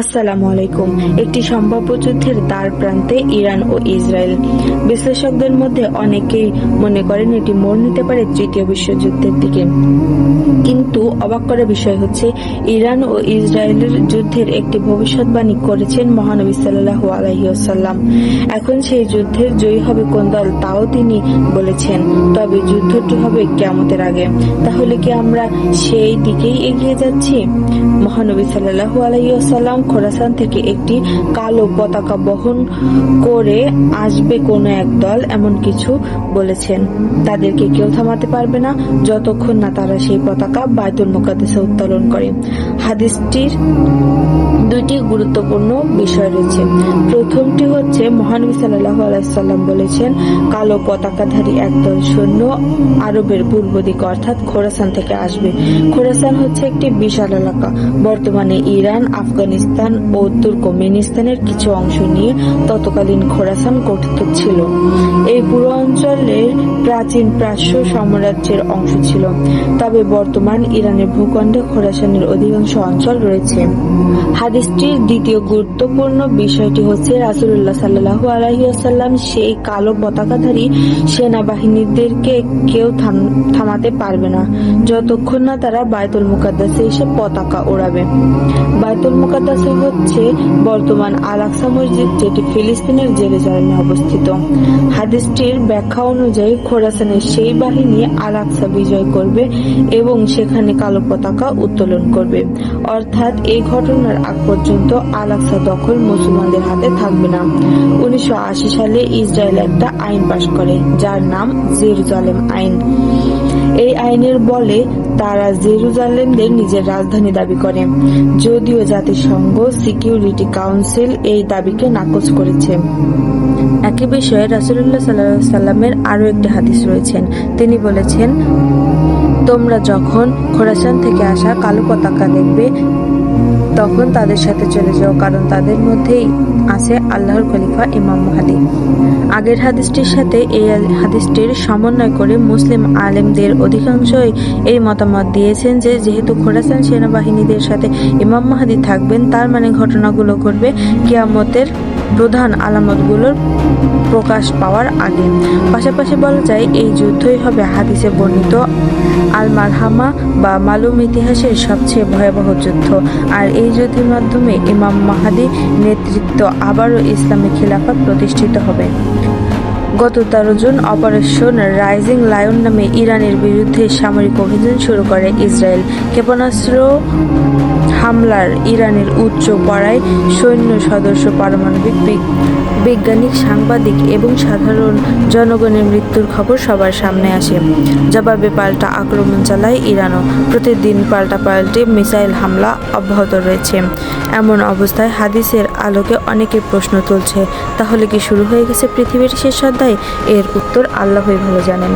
আসসালামু আলাইকুম। একটি সম্ভাব্য যুদ্ধের দ্বার প্রান্তে ইরান ও ইসরায়েল। বিশ্লেষকদের মধ্যে অনেকেই মনে করেন এটি মোড় নিতে পারে তৃতীয় বিশ্বযুদ্ধের দিকে। কিন্তু অবাক করার বিষয় হচ্ছে, ইরান ও ইসরায়েলের যুদ্ধের একটি ভবিষ্যৎবাণী করেছেন মহানবী সাল্লাল্লাহু আলাইহি ওয়াসাল্লাম। এখন সেই যুদ্ধের জয়ী হবে কোন দল তাও তিনি বলেছেন, তবে যুদ্ধটি হবে কেয়ামতের আগে। তাহলে কি আমরা সেই দিকেই এগিয়ে যাচ্ছি? মহানবী সাল্লাল্লাহু আলাইহি ওয়াসাল্লাম খোরাসান থেকে একটি কালো পতাকা বহন করে আসবে কোনো এক দল, এমন কিছু বলেছেন। তাদেরকে কেউ থামাতে পারবে না, যতক্ষণ না তারা সেই পতাকা বায়তুল মোকাদ্দেশে উত্তোলন করে। হাদিসটির দুইটি গুরুত্বপূর্ণ বিষয় রয়েছে। প্রথমটি হচ্ছে, মহানবী সাল্লাহ আলাইসাল্লাম বলেছেন, কালো পতাকাধারী একদল সৈন্য আরবের পূর্ব দিকে অর্থাৎ খোরাসান থেকে আসবে। খোরাসান হচ্ছে একটি বিশাল এলাকা। বর্তমানে ইরান, আফগানিস্তান ও তুর্কমেনিস্তানের কিছু অংশ নিয়ে ততকালীন খোরাসান গঠিত ছিল। এই পুরো অঞ্চলের প্রাচীন প্রাচ্য সাম্রাজ্যের অংশ ছিল। তবে বর্তমান ইরানের ভূখণ্ডে খোরাসানের অধিকাংশ অঞ্চল রয়েছে। হাদিসটির দ্বিতীয় গুরুত্বপূর্ণ বিষয়টি হচ্ছে রাসুল্লাহ সাল্লাহু আলহিহাসাল্লাম সেই কালো পতাকাধারী সেনাবাহিনীদেরকে কেউ থামাতে পারবে না। যতক্ষণ না তারা বায়তুল মুকাদ্দাসে এসে পতাকা ওড়াবে। বায়তুল মুকাদ্দাসে হচ্ছে বর্তমান আলাকসা মসজিদ, যেটি ফিলিস্তিনের জেরুজালেমে অবস্থিত। হাদিসটির ব্যাখ্যা অনুযায়ী খোরাসানের সেই বাহিনী আলাকসা বিজয় করবে এবং সেখানে কালো পতাকা উত্তোলন করবে। অর্থাৎ এই ঘটনার আগ পর্যন্ত আলাকসা দখল মুসলমানদের হাতে থাকবে না। উনিশশো সালে ইসরায়েল একটা আইন পাশ করে, যার নাম জেরুজালেম আইন। এই আইনের বলে তারা জেরুজালেমদের নিজের রাজধানী দাবি করে। যদিও জাতিসংঘ সিকিউরিটি কাউন্সিল এই দাবিকে নাকচ করেছে। একই বিষয়ে রাসুল্লাহ সাল্লাহ সাল্লামের আরও একটি হাদিস রয়েছেন তিনি বলেছেন, তোমরা যখন খোরাসান থেকে আসা কালো পতাকা দেখবে তখন তাদের সাথে চলে যাও, কারণ তাদের মধ্যেই আছে আল্লাহর খলিফা ইমাম মাহাদি আগের হাদিসটির সাথে এই হাদিসটির সমন্বয় করে মুসলিম আলেমদের অধিকাংশই এই মতামত দিয়েছেন যে, যেহেতু খোরাসান সেনাবাহিনীদের সাথে ইমাম মাহাদি থাকবেন, তার মানে ঘটনাগুলো ঘটবে কিয়ামতের প্রধান আলামতগুলোর প্রকাশ পাওয়ার আগে। পাশাপাশি বলা যায়, এই যুদ্ধই হবে হাদিসে বর্ণিত আল মালহামা বা মালুম ইতিহাসের সবচেয়ে ভয়াবহ যুদ্ধ। আর এই যুদ্ধের মাধ্যমে ইমাম মাহাদি নেতৃত্ব আবারও ইসলামী খিলাফত প্রতিষ্ঠিত হবে। গত তেরো জুন অপারেশন রাইজিং লায়ন নামে ইরানের বিরুদ্ধে সামরিক অভিযান শুরু করে ইসরায়েল। ক্ষেপণাস্ত্র হামলার ইরানের উচ্চ পড়ায় সৈন্য সদস্য পারমাণবিক বৈজ্ঞানিক, সাংবাদিক এবং সাধারণ জনগণের মৃত্যুর খবর সবার সামনে আসে। জবাবে পাল্টা আক্রমণ চালায় ইরানও। প্রতিদিন পাল্টা পাল্টে মিসাইল হামলা অব্যাহত রয়েছে। এমন অবস্থায় হাদিসের আলোকে অনেকে প্রশ্ন তুলছে, তাহলে কি শুরু হয়ে গেছে পৃথিবীর শেষ অধ্যায়? এর উত্তর আল্লাহই ভালো জানেন।